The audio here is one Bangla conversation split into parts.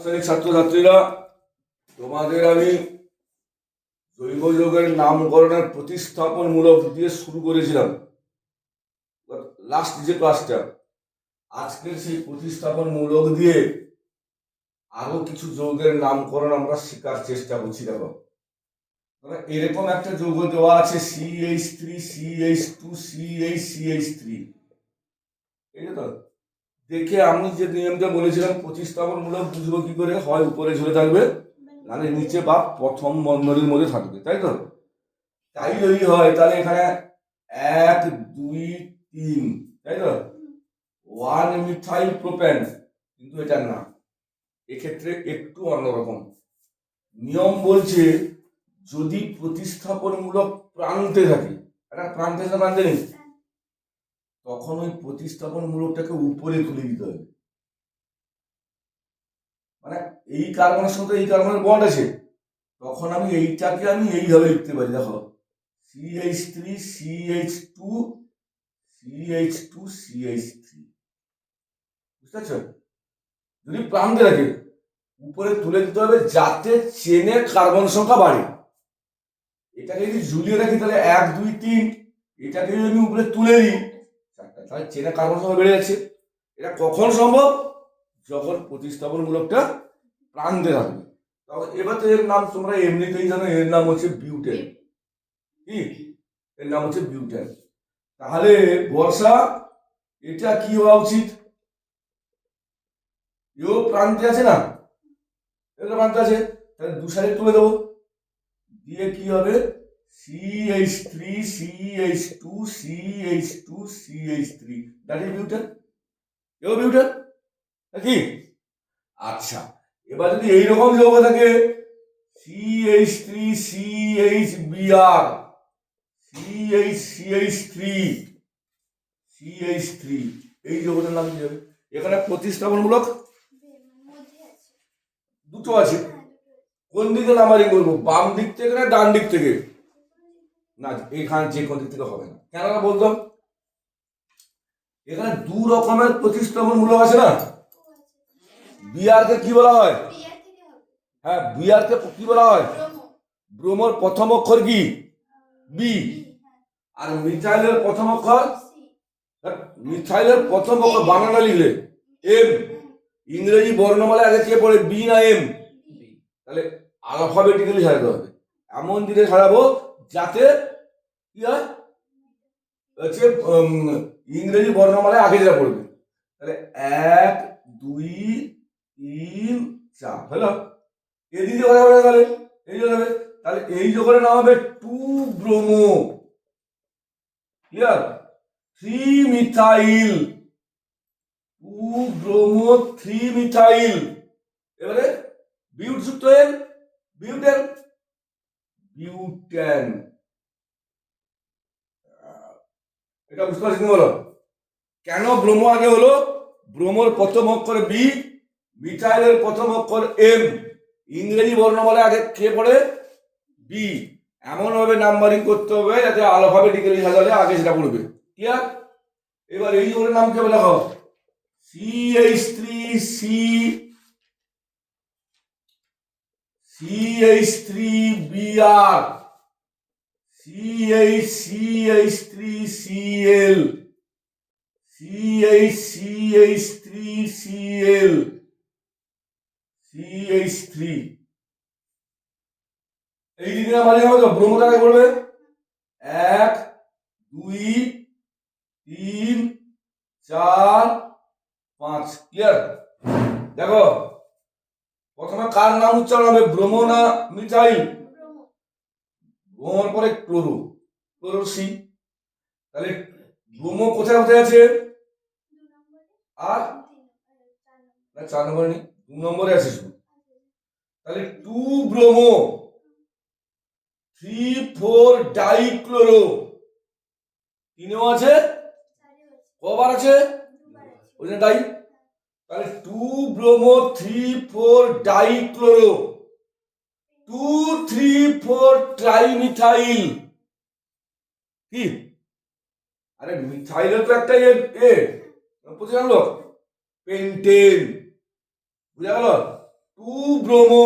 শ্রেণির ছাত্রছাত্রীরা, তোমাদের আমি জৈব যৌগের নামকরণের প্রতিস্থাপনমূলক দিয়ে শুরু করেছিলাম। লাস্ট যে ক্লাসটা আজকের সেই প্রতিস্থাপনমূলক দিয়ে আরও কিছু যৌগের নামকরণ আমরা শেখার চেষ্টা করছি, দেখো। এরকম একটা যৌগ দেওয়া আছে C H three C H two C H C H three এই তো দেখে আমি যে নিয়মটা বলেছিলাম প্রতিস্থাপনমূলক বুঝব কি করে? হয় উপরে ঝুলে থাকবে মানে নিচে বা প্রথম বন্ধনীর মধ্যে থাকবে, তাই তো? তাই যদি হয়, তাহলে এখানে এক, দুই, তিন, তাই তো? ওয়ান মিথাইল প্রোপেন কিন্তু এটা না। এক্ষেত্রে একটু অন্যরকম। নিয়ম বলছে, যদি প্রতিস্থাপনমূলক প্রান্তে থাকে, একটা প্রান্তে প্রান্তে নেই? তখন ওই প্রতিস্থাপনমূলকটাকে উপরে তুলে দিতে হবে। মানে এই কার্বনের সাথে এই কার্বনের বন্ড আছে। তখন আমি এইটাকে আমি এইভাবে লিখতে পারি, দেখো। C H three C H two C H two C H three বুঝতে পারছ? যদি প্রান্তে রাখে, উপরে তুলে দিতে হবে যাতে চেনের কার্বন সংখ্যা বাড়ে। এটাকে যদি ঝুলিয়ে রাখি তাহলে এক, দুই, তিন, এটাকে যদি আমি উপরে তুলে দিই চারটা চেনা চেনের কার্বন বেড়ে যাচ্ছে। এটা কখন সম্ভব? যখন প্রতিস্থাপনমূলকটা প্রান্তে থাকবে। তাহলে এবার তো এর নাম তোমরা এমনিতেই জানো, এর নাম হচ্ছে বিউটেন। কি? এর নাম হচ্ছে বিউটেন। তাহলে বর্ষা, এটা কি হওয়া উচিত? এও প্রান্তে আছে না? এটা প্রান্তে আছে। তাহলে দু সাইডে তুলে দেবো। দিয়ে কি হবে? C H three C H two C H two C H three that is butane এও বিউটেন নাকি আচ্ছা এবার যদি এইরকম যৌগ থাকে C H three C H BR C H three C H three এই যৌগটার নাম কি হবে এখানে প্রতিস্থাপনমূলক? দুটো আছে। কোন দিকে নাম্বারিং করব? বাম দিক থেকে না ডান দিক থেকে? না এখানে যে কোন দিক থেকে হবে না। কেন না বলতাম এখানে দু রকমের প্রতিস্থাপন প্রতিস্থাপনমূলক আছে না। বিআরকে কি বলা হয়? হ্যাঁ বিআরকে কি বলা হয়? ব্রোমোর প্রথম অক্ষর কি? বি। আর মিথাইলের প্রথম অক্ষর? হ্যাঁ, মিথাইলের প্রথম অক্ষর বানানা লিখলে? এম। ইংরেজি বর্ণমালা আগে কে পড়ে বি না এম। তাহলে আলফাবেটিক্যালি সাজাতে হবে। এমন দিকে সাজাবো যাতে কি হয়? হচ্ছে ইংরেজি বর্ণমালায় আগে যেটা পড়বে। তাহলে এক, দুই, তিন, চার, হলো? এদিকে কথা বলে তাহলে। এই হবে, তাহলে এই যোগের নাম হবে two bromo. Clear three methyl. Two bromo, three methyl. এবারে বিউট যুক্ত বিউটেন বিউটেন এটা বুঝতে পারছি বলো? কেন ব্রোমো আগে হলো? ব্রোমোর প্রথম অক্ষর বি মিথাইলের প্রথম অক্ষর এম ইংরেজি বর্ণমালায় আগে কে পড়ে? বি এমন ভাবে নাম্বারিং করতে হবে যাতে আলফাবেটিক্যালি সাজালে আগে সেটা পড়বে। ক্লিয়ার এবার এই ওর নাম কে হয় C H three C C H three BR C H C H three C L C H C H three C L C H three এই দিকে মাঝে হবে তো, ব্রহ্মটাকে বলবে এক, দুই তিন চার পাঁচ ক্লিয়ার দেখো প্রথমে কার নাম উচ্চারণ হবে ব্রহ্ম না মিথাইল ব্রহ্মর পরে ক্লোরো ক্লোরো সি। তাহলে ব্রহ্ম কোথায় কোথায় আছে? আর? না, চার নম্বরে নেই। দু নম্বরে আছে শুধু। তাহলে two bromo three four dichloro. তিনেও আছে? কবার আছে? ওই জন্য ডাই। তাহলে two bromo three four dichloro two three four trimethyl কি? আরে মিথাইলের তো একটা এ এ, বুঝে গেল? পেন্টেন বুঝা গেল? Two bromo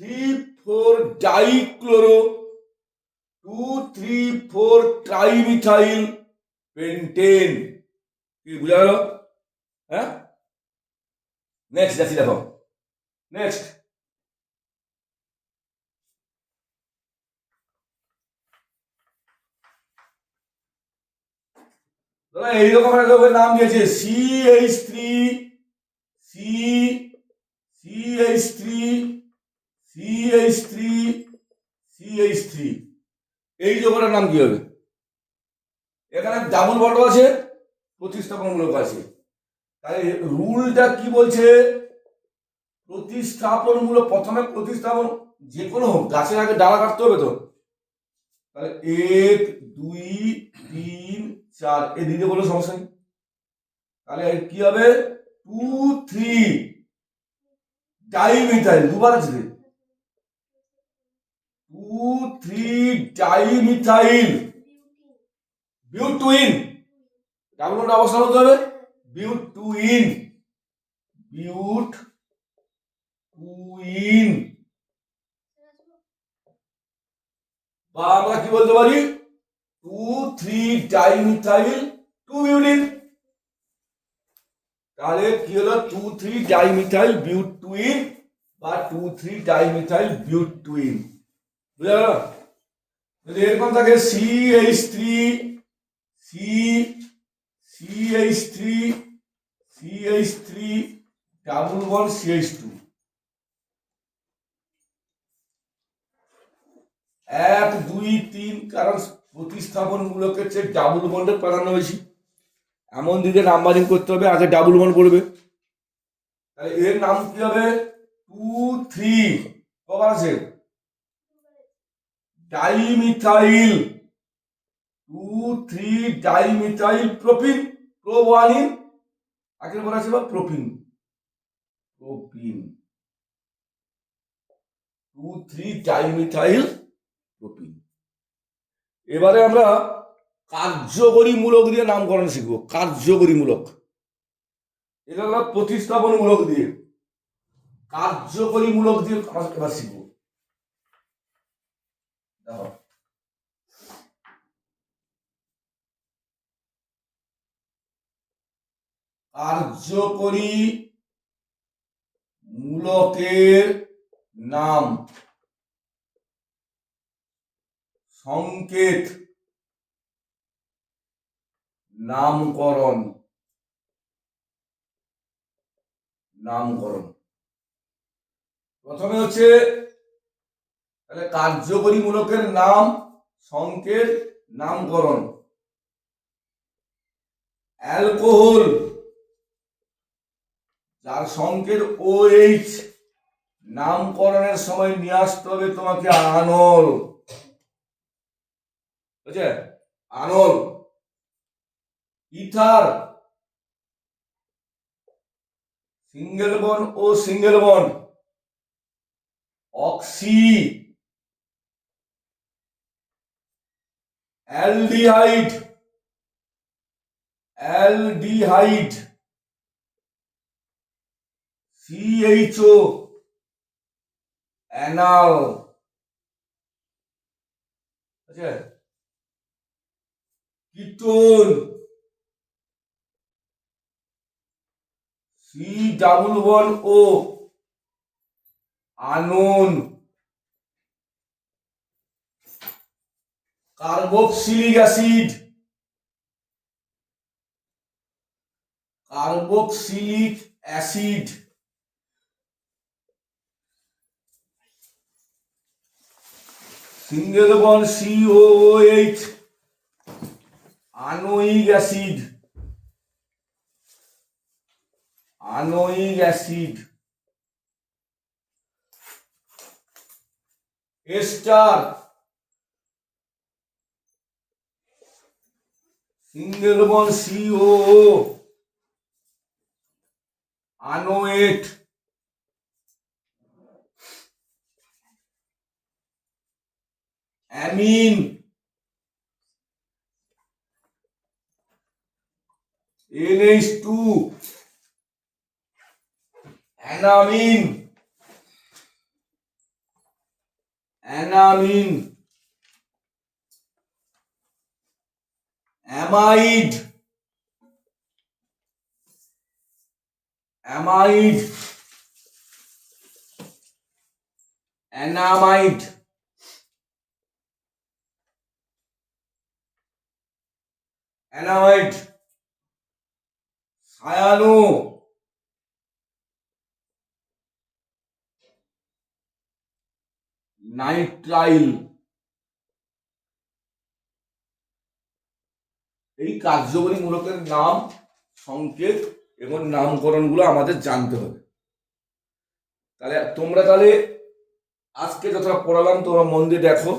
three four dichloro two three four trimethyl pentene কি, বুঝা গেল? হ্যাঁ? নেক্সট যাচ্ছি দেখো নেক্সট এইরকম একটা নাম দিয়েছে C H three C C H three C H three C H three এই যৌগটার নাম কি হবে? এখানে ডাবল বন্ড আছে, প্রতিস্থাপনমূলক আছে। তাহলে রুলটা কি বলছে? প্রতিস্থাপনমূলক, প্রথমে প্রতিস্থাপন যে কোনো হোক, গাছের আগে ডালা কাটতে হবে তো। তাহলে এক, দুই, তিন, চার এ দিতে কোনো সমস্যা নেই তাহলে কি হবে? টু থ্রি ডাইমিথাইল দুবার আছে two three dimethyl butyne double bond অবস্থা হতে হবে। বিউটুইন বিউট টুইন বা আমরা কি বলতে পারি? Two, three dimethyl two butene তাহলে কি হলো? Two, three dimethyl but two ene বা two, three dimethyl but two ene বুঝা গেল যদি এরকম থাকে C H three, C C H three C H three double one C H two এক, দুই, তিন, কারণ প্রতিস্থাপন মূলকের চেয়ে ডাবল বন্ডের প্রাধান্য বেশি এমন দিকে নাম্বারিং করতে হবে, আগে ডাবল বন্ড পড়বে। তাহলে এর নাম কি হবে? টু থ্রি কবার আছে? Dimethyl. Two three dimethyl propyne. প্রোবানিন আগের বলা বা propyne. Propyne. Two three dimethyl propyne. এবারে আমরা কার্যকরী মূলক দিয়ে নামকরণ শিখব। কার্যকরী মূলক এটা হলো প্রতিস্থাপন মূলক দিয়ে। কার্যকরী মূলক দিয়ে আমরা এবার শিখব। দেখো। কার্যকরী মূলকের নাম। সংকেত। নামকরণ। নামকরণ। প্রথমে হচ্ছে, তাহলে কার্যকরী মূলকের নাম, সংকেত, নামকরণ। অ্যালকোহল। যার সংকেত ও এইচ নামকরণের সময় নিয়ে আসতে হবে তোমাকে আনল। বুঝছে আনল। Ether. Single bond O single bond oxy. Aldehyde. Aldehyde. CHO anal আচ্ছা। Ketone C double one O anone. Carboxylic acid. Carboxylic acid. Single bond COH anoic acid anoic acid ester single bond CO anoate amine NH two anamine anamine amide amide anamide anamide, cyano. Nitrile. এই কার্যকরী মূলকের নাম, সংকেত এবং নামকরণগুলো আমাদের জানতে হবে। তাহলে তোমরা তাহলে আজকে যতটা পড়ালাম, তোমরা মন দিয়ে দেখো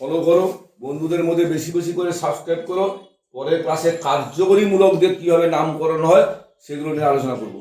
ফলো করো। বন্ধুদের মধ্যে বেশি বেশি করে সাবস্ক্রাইব করো। পরের ক্লাসে কার্যকরীমূলকদের কীভাবে নামকরণ হয় সেগুলো নিয়ে আলোচনা করব।